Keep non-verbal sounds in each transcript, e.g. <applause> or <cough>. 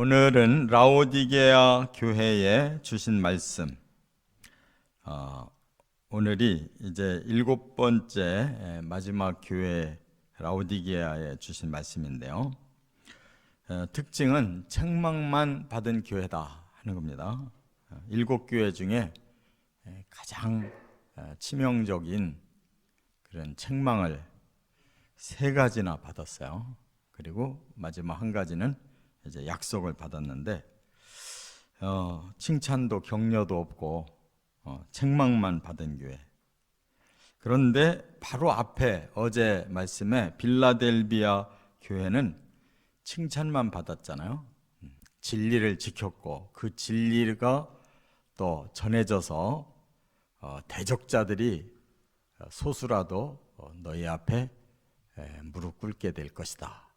오늘은 라오디게아 교회에 주신 말씀. 어, 오늘이 이제 일곱 번째 에, 마지막 교회 라오디게아에 주신 말씀인데요. 어, 특징은 책망만 받은 교회다 하는 겁니다. 어, 일곱 교회 중에 에, 가장 어, 치명적인 그런 책망을 세 가지나 받았어요. 그리고 마지막 한 가지는 이제 약속을 받았는데 어, 칭찬도 격려도 없고 어, 책망만 받은 교회. 그런데 바로 앞에 어제 말씀에 빌라델비아 교회는 칭찬만 받았잖아요. 음, 진리를 지켰고 그 진리가 또 전해져서 어, 대적자들이 어, 소수라도 어, 너희 앞에 에, 무릎 꿇게 될 것이다.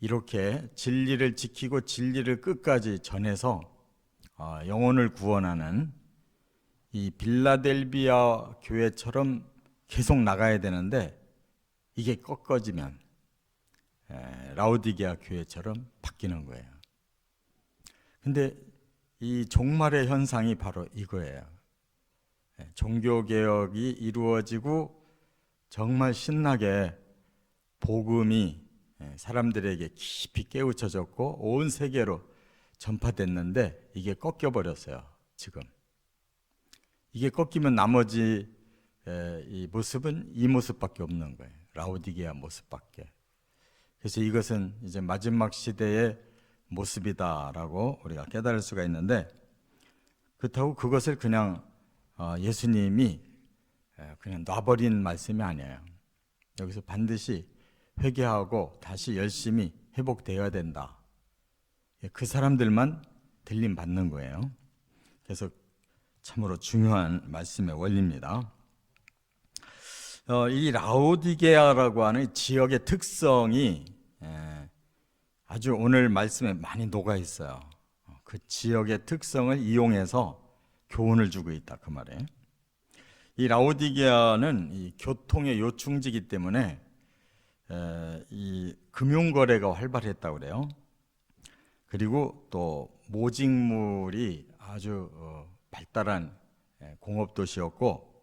이렇게 진리를 지키고 진리를 끝까지 전해서 어, 영혼을 구원하는 이 빌라델비아 교회처럼 계속 나가야 되는데 이게 꺾어지면 에, 라우디게아 교회처럼 바뀌는 거예요. 근데 이 종말의 현상이 바로 이거예요. 에, 종교 개혁이 이루어지고 정말 신나게 복음이 예, 사람들에게 깊이 깨우쳐졌고 온 세계로 전파됐는데 이게 꺾여 버렸어요. 지금 이게 꺾이면 나머지 에, 이 모습은 이 모습밖에 없는 거예요. 라오디게아 모습밖에. 그래서 이것은 이제 마지막 시대의 모습이다라고 우리가 깨달을 수가 있는데 그렇다고 그것을 그냥 어, 예수님이 에, 그냥 놔버린 말씀이 아니에요. 여기서 반드시 회개하고 다시 열심히 회복되어야 된다. 예, 그 사람들만 들림 받는 거예요. 그래서 참으로 중요한 말씀의 원리입니다. 어, 이 라오디게아라고 하는 지역의 특성이 예, 아주 오늘 말씀에 많이 녹아 있어요. 어, 그 지역의 특성을 이용해서 교훈을 주고 있다 그 말에. 이 라오디게아는 이 교통의 요충지기 때문에 에, 이 금융 거래가 활발했다고 그래요. 그리고 또 모직물이 아주 어, 발달한 에, 공업 도시였고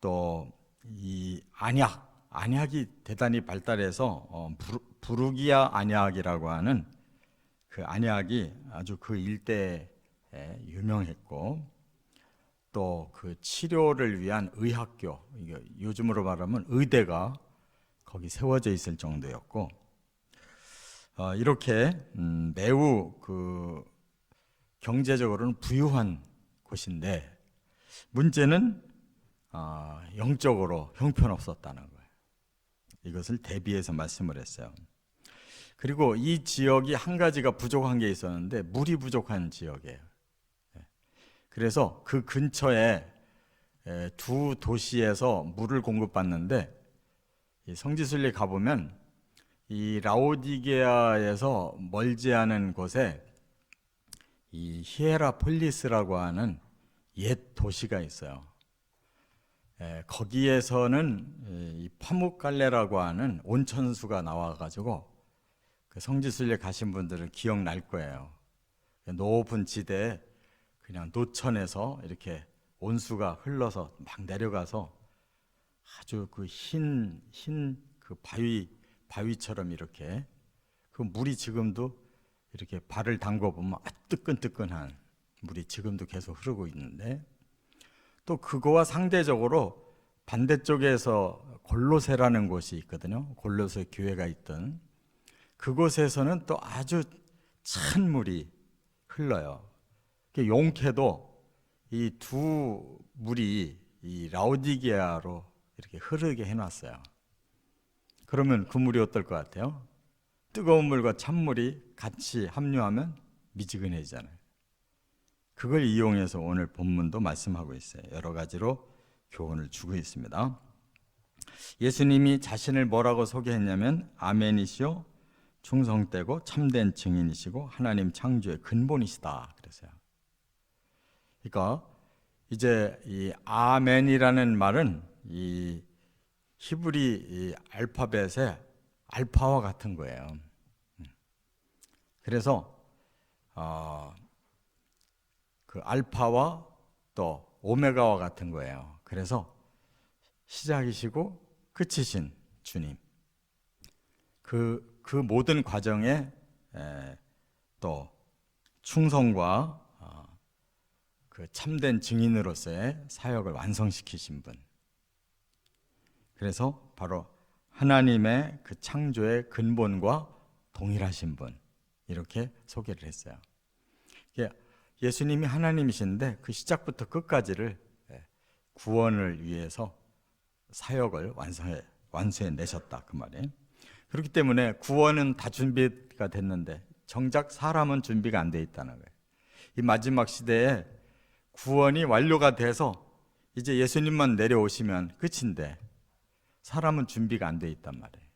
또 이 안약 안약이 대단히 발달해서 어, 부르, 부르기아 안약이라고 하는 그 안약이 아주 그 일대에 유명했고 또 그 치료를 위한 의학교 요즘으로 말하면 의대가 거기 세워져 있을 정도였고 어, 이렇게 음, 매우 그 경제적으로는 부유한 곳인데 문제는 어, 영적으로 형편없었다는 거예요. 이것을 대비해서 말씀을 했어요. 그리고 이 지역이 한 가지가 부족한 게 있었는데 물이 부족한 지역이에요. 예. 그래서 그 근처에 에, 두 도시에서 물을 공급받는데 이 성지순례 가보면 이 라오디게아에서 멀지 않은 곳에 이 히에라폴리스라고 하는 옛 도시가 있어요. 에, 거기에서는 이 파묵갈레라고 하는 온천수가 나와가지고 그 성지순례 가신 분들은 기억날 거예요. 높은 지대에 그냥 노천에서 이렇게 온수가 흘러서 막 내려가서 아주 그 흰 흰 그 바위 바위처럼 이렇게 그 물이 지금도 이렇게 발을 담궈 보면 아, 뜨끈뜨끈한 물이 지금도 계속 흐르고 있는데 또 그거와 상대적으로 반대쪽에서 골로세라는 곳이 있거든요. 골로세 교회가 있던 그곳에서는 또 아주 찬 물이 흘러요. 용케도 이 두 물이 이 라우디게아로 이렇게 흐르게 해놨어요. 그러면 그 물이 어떨 것 같아요? 뜨거운 물과 찬물이 같이 합류하면 미지근해지잖아요. 그걸 이용해서 오늘 본문도 말씀하고 있어요. 여러 가지로 교훈을 주고 있습니다. 예수님이 자신을 뭐라고 소개했냐면 아멘이시요 충성되고 참된 증인이시고 하나님 창조의 근본이시다 그랬어요. 그러니까 이제 이 아멘이라는 말은 이 히브리 이 알파벳의 알파와 같은 거예요. 그래서 어, 그 알파와 또 오메가와 같은 거예요. 그래서 시작이시고 끝이신 주님. 그, 그 모든 과정에 에, 또 충성과 어, 그 참된 증인으로서의 사역을 완성시키신 분. 그래서 바로 하나님의 그 창조의 근본과 동일하신 분. 이렇게 소개를 했어요. 예수님이 하나님이신데 그 시작부터 끝까지를 예, 구원을 위해서 사역을 완성해 완수해 내셨다 그 말이에요. 그렇기 때문에 구원은 다 준비가 됐는데 정작 사람은 준비가 안 돼 있다는 거예요. 이 마지막 시대에 구원이 완료가 돼서 이제 예수님만 내려오시면 끝인데 사람은 준비가 안 돼 있단 말이에요.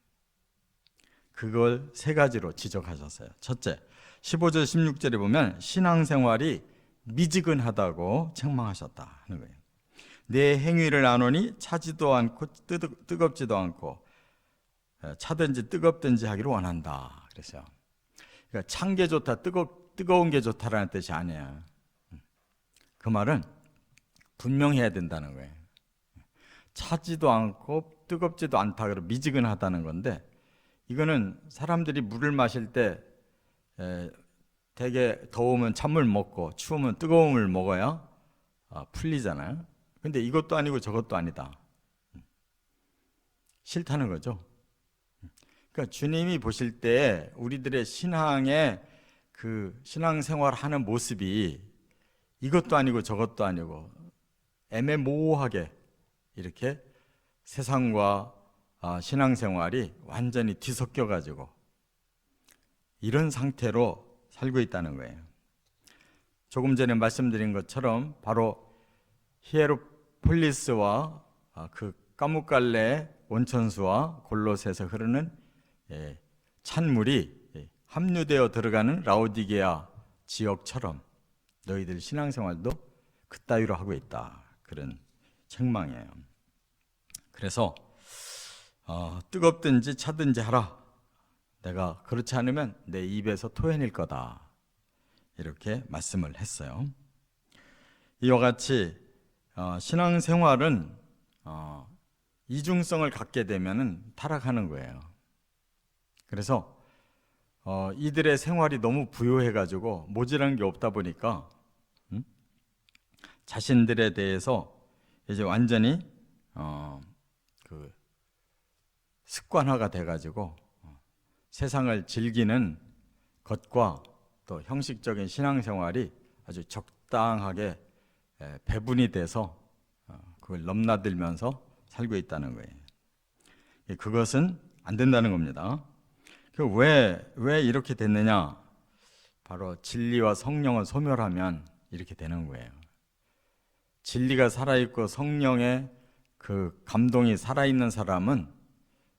그걸 세 가지로 지적하셨어요. 첫째, 15절 16절에 보면 신앙생활이 미지근하다고 책망하셨다 하는 거예요. 내 행위를 아노니 차지도 않고 뜨- 뜨겁지도 않고 에, 차든지 뜨겁든지 하기를 원한다. 그랬어요. 그러니까 찬 게 좋다, 뜨거, 뜨거운 게 좋다라는 뜻이 아니에요. 그 말은 분명해야 된다는 거예요. 차지도 않고 뜨겁지도 않다. 그러 미지근하다는 건데 이거는 사람들이 물을 마실 때 에, 되게 더우면 찬물 먹고 추우면 뜨거운 물 먹어야 아, 풀리잖아요. 근데 이것도 아니고 저것도 아니다. 싫다는 거죠. 그러니까 주님이 보실 때 우리들의 신앙의 그 신앙생활 하는 모습이 이것도 아니고 저것도 아니고 애매모호하게 이렇게 세상과 아, 신앙생활이 완전히 뒤섞여 가지고 이런 상태로 살고 있다는 거예요. 조금 전에 말씀드린 것처럼 바로 히에로폴리스와 아, 그 까무갈레 온천수와 골로새에서 흐르는 예, 찬물이 예, 합류되어 들어가는 라오디게아 지역처럼 너희들 신앙생활도 그따위로 하고 있다 그런 책망이에요. 그래서 어, 뜨겁든지 차든지 하라. 내가 그렇지 않으면 내 입에서 토해낼 거다. 이렇게 말씀을 했어요. 이와 같이 어, 신앙생활은 어, 이중성을 갖게 되면 타락하는 거예요. 그래서 어, 이들의 생활이 너무 부요해가지고 모자란 게 없다 보니까 음? 자신들에 대해서 이제 완전히 어, 그 습관화가 돼가지고 어, 세상을 즐기는 것과 또 형식적인 신앙생활이 아주 적당하게 에, 배분이 돼서 어, 그걸 넘나들면서 살고 있다는 거예요. 예, 그것은 안 된다는 겁니다. 그 왜, 왜 이렇게 됐느냐? 바로 진리와 성령을 소멸하면 이렇게 되는 거예요. 진리가 살아있고 성령의 그 감동이 살아있는 사람은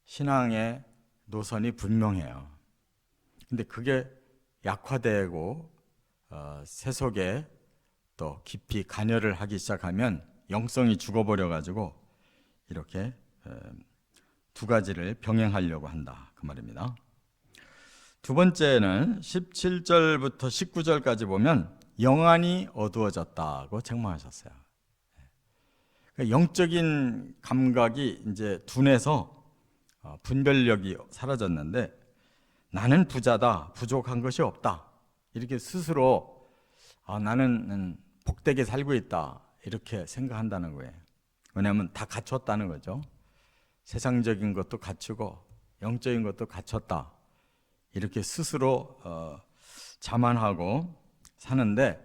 신앙의 노선이 분명해요. 근데 그게 약화되고 어, 세속에 또 깊이 관여를 하기 시작하면 영성이 죽어버려 가지고 이렇게 에, 두 가지를 병행하려고 한다 그 말입니다. 두 번째는 17절부터 19절까지 보면 영안이 어두워졌다고 책망하셨어요. 그러니까 영적인 감각이 이제 둔해서 어, 분별력이 사라졌는데 나는 부자다, 부족한 것이 없다. 이렇게 스스로 아, 나는 음, 복되게 살고 있다. 이렇게 생각한다는 거예요. 왜냐하면 다 갖췄다는 거죠. 세상적인 것도 갖추고 영적인 것도 갖췄다. 이렇게 스스로 어, 자만하고 사는데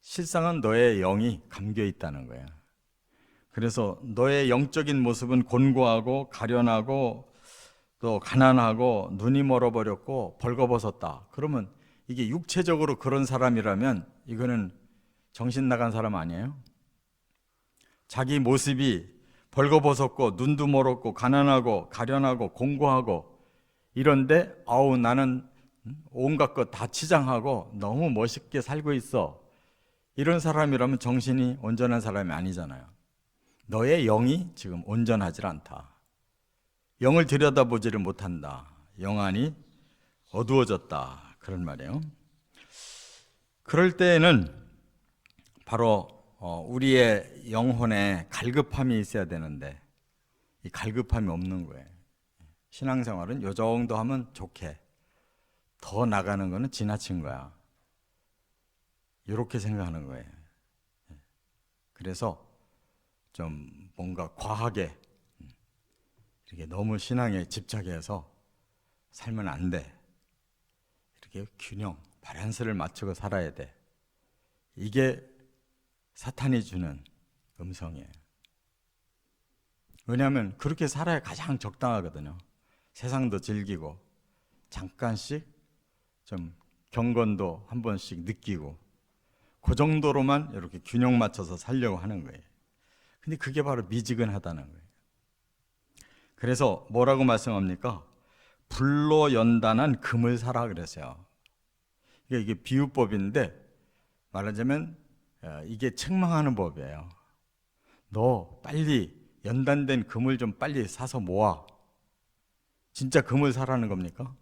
실상은 너의 영이 감겨 있다는 거예요. 그래서 너의 영적인 모습은 곤고하고 가련하고 또 가난하고 눈이 멀어버렸고 벌거벗었다. 그러면 이게 육체적으로 그런 사람이라면 이거는 정신 나간 사람 아니에요? 자기 모습이 벌거벗었고 눈도 멀었고 가난하고 가련하고 공고하고 이런데 아우 나는 온갖 것 다 치장하고 너무 멋있게 살고 있어. 이런 사람이라면 정신이 온전한 사람이 아니잖아요. 너의 영이 지금 온전하지 않다. 영을 들여다보지를 못한다. 영안이 어두워졌다. 그런 말이에요. 그럴 때에는 바로 어, 우리의 영혼에 갈급함이 있어야 되는데 이 갈급함이 없는 거예요. 신앙생활은 요 정도 하면 좋게 더 나가는 거는 지나친 거야. 이렇게 생각하는 거예요. 그래서 좀 뭔가 과하게 이렇게 너무 신앙에 집착해서 살면 안 돼. 이렇게 균형, 바란스를 맞추고 살아야 돼. 이게 사탄이 주는 음성이에요. 왜냐하면 그렇게 살아야 가장 적당하거든요. 세상도 즐기고 잠깐씩 좀 경건도 한 번씩 느끼고 그 정도로만 이렇게 균형 맞춰서 살려고 하는 거예요. 근데 그게 바로 미지근하다는 거예요. 그래서 뭐라고 말씀합니까? 불로 연단한 금을 사라 그랬어요. 이게, 이게 비유법인데 말하자면 어, 이게 책망하는 법이에요. 너 빨리 연단된 금을 좀 빨리 사서 모아. 진짜 금을 사라는 겁니까?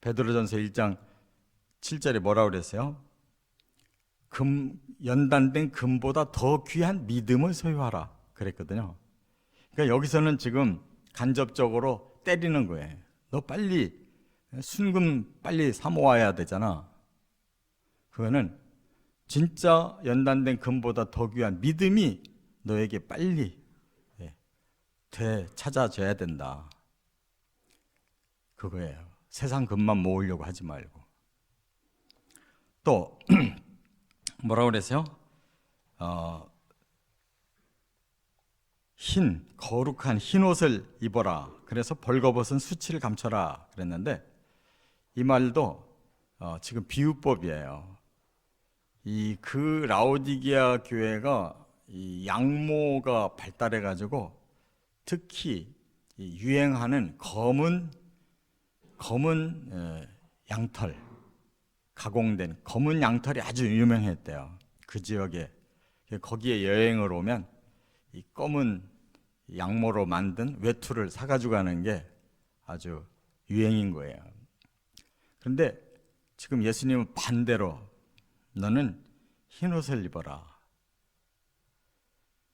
베드로전서 1장 7절에 뭐라고 그랬어요? 금 연단된 금보다 더 귀한 믿음을 소유하라 그랬거든요. 그러니까 여기서는 지금 간접적으로 때리는 거예요. 너 빨리 순금 빨리 사 모아야 되잖아. 그거는 진짜 연단된 금보다 더 귀한 믿음이 너에게 빨리 예, 되 찾아져야 된다. 그거예요. 세상 금만 모으려고 하지 말고. 또 <clears throat> 뭐라고 그랬어요? 어, 흰 거룩한 흰 옷을 입어라. 그래서 벌거벗은 수치를 감춰라. 그랬는데 이 말도 어, 지금 비유법이에요. 이 그 라오디게아 교회가 이 양모가 발달해 가지고 특히 이 유행하는 검은 검은 에, 양털 가공된 검은 양털이 아주 유명했대요. 그 지역에 거기에 여행을 오면 이 검은 양모로 만든 외투를 사가지고 가는 게 아주 유행인 거예요. 그런데 지금 예수님은 반대로 너는 흰 옷을 입어라.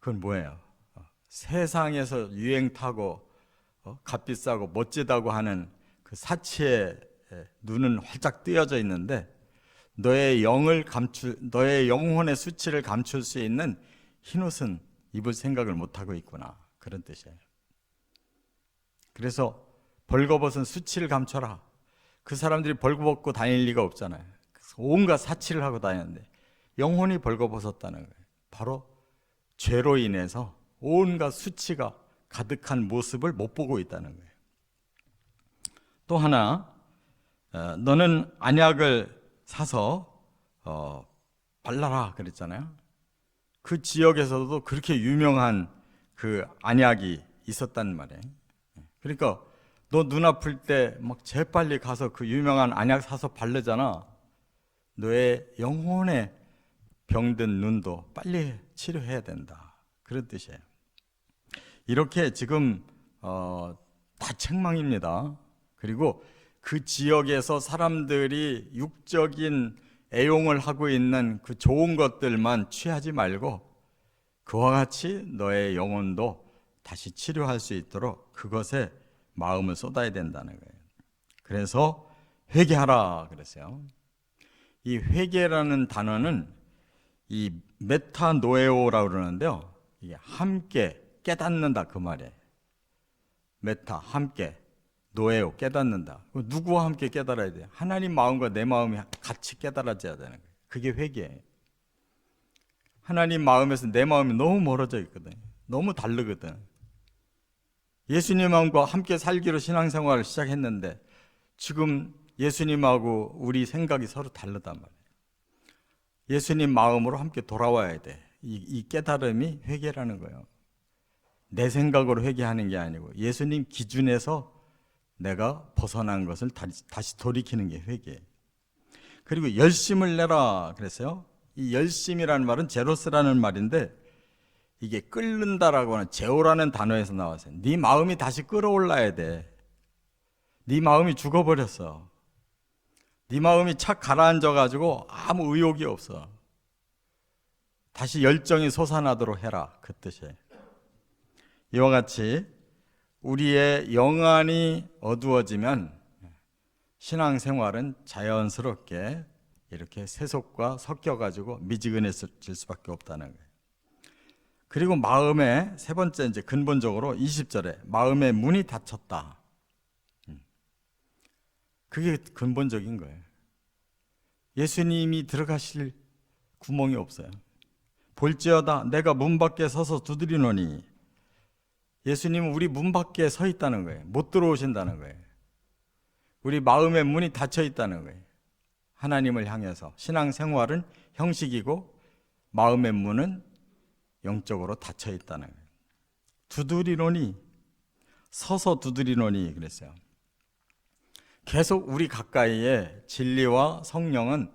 그건 뭐예요? 어, 세상에서 유행 타고 어, 값비싸고 멋지다고 하는 그 사치의 눈은 활짝 뜨여져 있는데 너의 영을 감출 너의 영혼의 수치를 감출 수 있는 흰 옷은 입을 생각을 못 하고 있구나 그런 뜻이에요. 그래서 벌거벗은 수치를 감춰라. 그 사람들이 벌거벗고 다닐 리가 없잖아요. 온갖 사치를 하고 다녔는데 영혼이 벌거벗었다는 거예요. 바로 죄로 인해서 온갖 수치가 가득한 모습을 못 보고 있다는 거예요. 또 하나, 어, 너는 안약을 사서 어, 발라라 그랬잖아요. 그 지역에서도 그렇게 유명한 그 안약이 있었단 말이에요. 그러니까 너 눈 아플 때 막 재빨리 가서 그 유명한 안약 사서 바르잖아. 너의 영혼에 병든 눈도 빨리 치료해야 된다. 그런 뜻이에요. 이렇게 지금 어, 다 책망입니다. 그리고 그 지역에서 사람들이 육적인 애용을 하고 있는 그 좋은 것들만 취하지 말고 그와 같이 너의 영혼도 다시 치료할 수 있도록 그것에 마음을 쏟아야 된다는 거예요. 그래서 회개하라 그랬어요. 이 회개라는 단어는 이 메타노에오라고 그러는데요. 이게 함께 깨닫는다 그 말이에요. 메타 함께 노예요 깨닫는다. 누구와 함께 깨달아야 돼? 하나님 마음과 내 마음이 같이 깨달아져야 되는 거예요. 그게 회개예요. 하나님 마음에서 내 마음이 너무 멀어져 있거든. 너무 다르거든. 예수님 마음과 함께 살기로 신앙생활을 시작했는데 지금 예수님하고 우리 생각이 서로 다르단 말이에요. 예수님 마음으로 함께 돌아와야 돼. 이, 이 깨달음이 회개라는 거예요. 내 생각으로 회개하는 게 아니고 예수님 기준에서 내가 벗어난 것을 다시 돌이키는 게 회개. 그리고 열심을 내라 그랬어요. 이 열심이라는 말은 제로스라는 말인데 이게 끓는다라고 하는 제오라는 단어에서 나왔어요. 네 마음이 다시 끓어올라야 돼. 네 마음이 죽어버렸어. 네 마음이 착 가라앉아 가지고 아무 의욕이 없어. 다시 열정이 솟아나도록 해라. 그 뜻이에요. 이와 같이 우리의 영안이 어두워지면 신앙생활은 자연스럽게 이렇게 세속과 섞여 가지고 미지근해질 수밖에 없다는 거예요. 그리고 마음에 세 번째 이제 근본적으로 20절에 마음의 문이 닫혔다. 음. 그게 근본적인 거예요. 예수님이 들어가실 구멍이 없어요. 볼지어다 내가 문 밖에 서서 두드리노니 예수님은 우리 문 밖에 서 있다는 거예요. 못 들어오신다는 거예요. 우리 마음의 문이 닫혀 있다는 거예요. 하나님을 향해서 신앙 생활은 형식이고 마음의 문은 영적으로 닫혀 있다는 거예요. 두드리노니 서서 두드리노니 그랬어요. 계속 우리 가까이에 진리와 성령은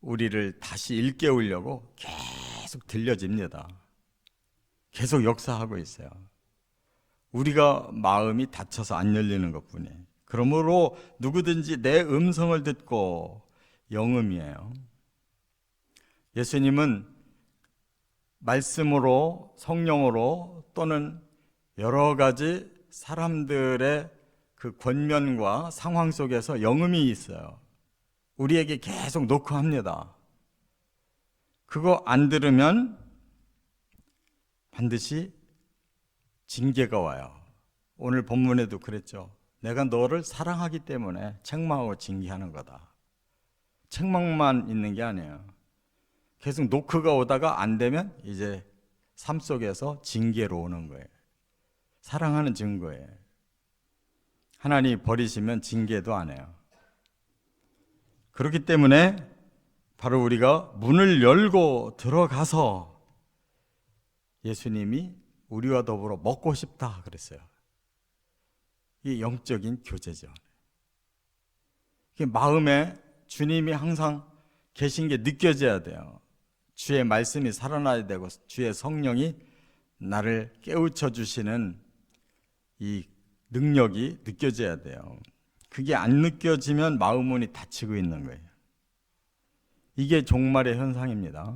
우리를 다시 일깨우려고 계속 들려집니다. 계속 역사하고 있어요. 우리가 마음이 닫혀서 안 열리는 것 뿐이에요. 그러므로 누구든지 내 음성을 듣고 영음이에요. 예수님은 말씀으로 성령으로 또는 여러 가지 사람들의 그 권면과 상황 속에서 영음이 있어요. 우리에게 계속 노크합니다. 그거 안 들으면 반드시 징계가 와요. 오늘 본문에도 그랬죠. 내가 너를 사랑하기 때문에 책망하고 징계하는 거다. 책망만 있는 게 아니에요. 계속 노크가 오다가 안 되면 이제 삶 속에서 징계로 오는 거예요. 사랑하는 증거예요. 하나님 버리시면 징계도 안 해요. 그렇기 때문에 바로 우리가 문을 열고 들어가서 예수님이 우리와 더불어 먹고 싶다 그랬어요. 이 영적인 교제죠. 마음에 주님이 항상 계신 게 느껴져야 돼요. 주의 말씀이 살아나야 되고 주의 성령이 나를 깨우쳐 주시는 이 능력이 느껴져야 돼요. 그게 안 느껴지면 마음 문이 닫히고 있는 거예요. 이게 종말의 현상입니다.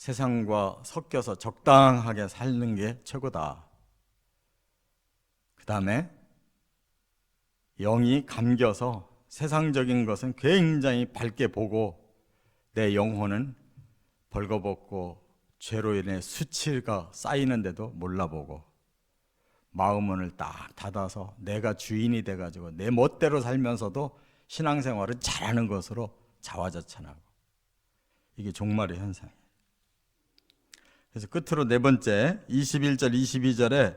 세상과 섞여서 적당하게 사는 게 최고다. 그 다음에 영이 감겨서 세상적인 것은 굉장히 밝게 보고 내 영혼은 벌거벗고 죄로 인해 수치가 쌓이는데도 몰라보고 마음문을 딱 닫아서 내가 주인이 돼가지고 내 멋대로 살면서도 신앙생활을 잘하는 것으로 자화자찬하고 이게 종말의 현상이에요. 그래서 끝으로 네 번째 21절 22절에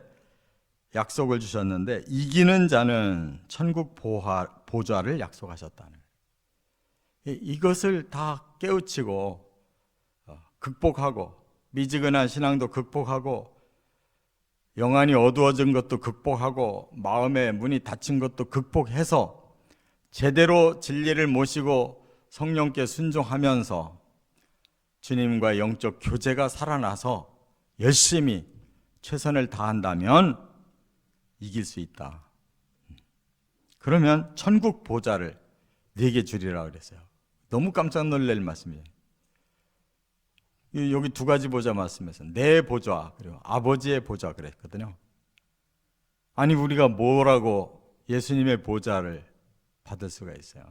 약속을 주셨는데 이기는 자는 천국 보화, 보좌를 약속하셨다는. 이것을 다 깨우치고 어, 극복하고 미지근한 신앙도 극복하고 영안이 어두워진 것도 극복하고 마음의 문이 닫힌 것도 극복해서 제대로 진리를 모시고 성령께 순종하면서 주님과 영적 교제가 살아나서 열심히 최선을 다한다면 이길 수 있다. 그러면 천국 보좌를 네게 주리라 그랬어요. 너무 깜짝 놀랄 말씀이에요. 여기 두 가지 보좌 말씀에서 내 보좌 그리고 아버지의 보좌 그랬거든요. 아니 우리가 뭐라고 예수님의 보좌를 받을 수가 있어요.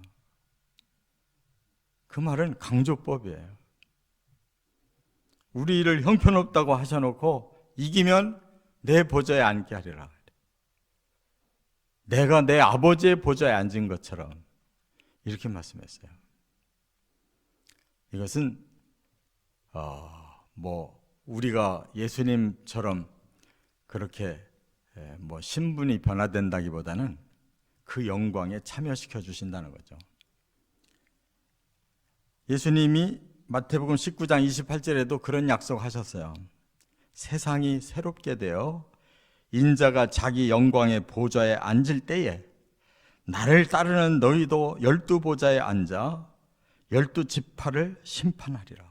그 말은 강조법이에요. 우리를 형편없다고 하셔놓고 이기면 내 보좌에 앉게 하리라. 내가 내 아버지의 보좌에 앉은 것처럼 이렇게 말씀했어요. 이것은 어, 뭐 우리가 예수님처럼 그렇게 뭐 신분이 변화된다기보다는 그 영광에 참여시켜 주신다는 거죠. 예수님이 마태복음 19장 28절에도 그런 약속하셨어요. 세상이 새롭게 되어 인자가 자기 영광의 보좌에 앉을 때에 나를 따르는 너희도 열두 보좌에 앉아 열두 지파를 심판하리라.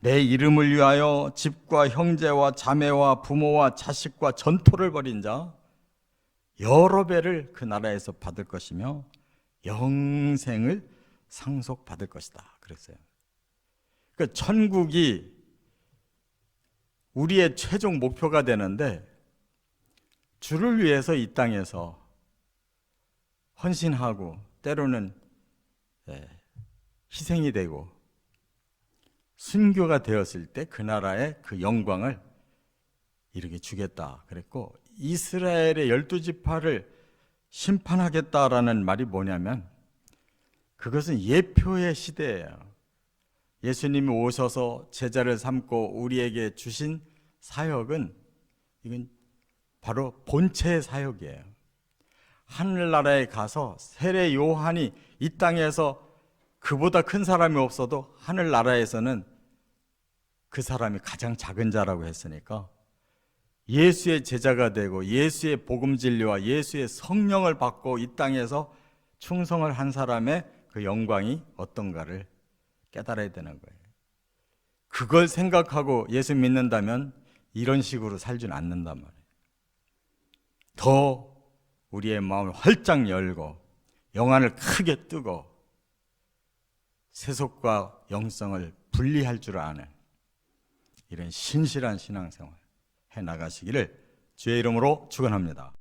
내 이름을 위하여 집과 형제와 자매와 부모와 자식과 전토를 벌인 자 여러 배를 그 나라에서 받을 것이며 영생을 상속받을 것이다. 그랬어요. 그 천국이 우리의 최종 목표가 되는데 주를 위해서 이 땅에서 헌신하고 때로는 예, 희생이 되고 순교가 되었을 때 그 나라의 그 영광을 이렇게 주겠다 그랬고 이스라엘의 열두 지파를 심판하겠다라는 말이 뭐냐면 그것은 예표의 시대예요. 예수님이 오셔서 제자를 삼고 우리에게 주신 사역은 이건 바로 본체의 사역이에요. 하늘나라에 가서 세례 요한이 이 땅에서 그보다 큰 사람이 없어도 하늘나라에서는 그 사람이 가장 작은 자라고 했으니까 예수의 제자가 되고 예수의 복음 진리와 예수의 성령을 받고 이 땅에서 충성을 한 사람의 그 영광이 어떤가를 깨달아야 되는 거예요. 그걸 생각하고 예수 믿는다면 이런 식으로 살지는 않는단 말이에요. 더 우리의 마음을 활짝 열고 영안을 크게 뜨고 세속과 영성을 분리할 줄 아는 이런 신실한 신앙생활 해 나가시기를 주의 이름으로 축원합니다.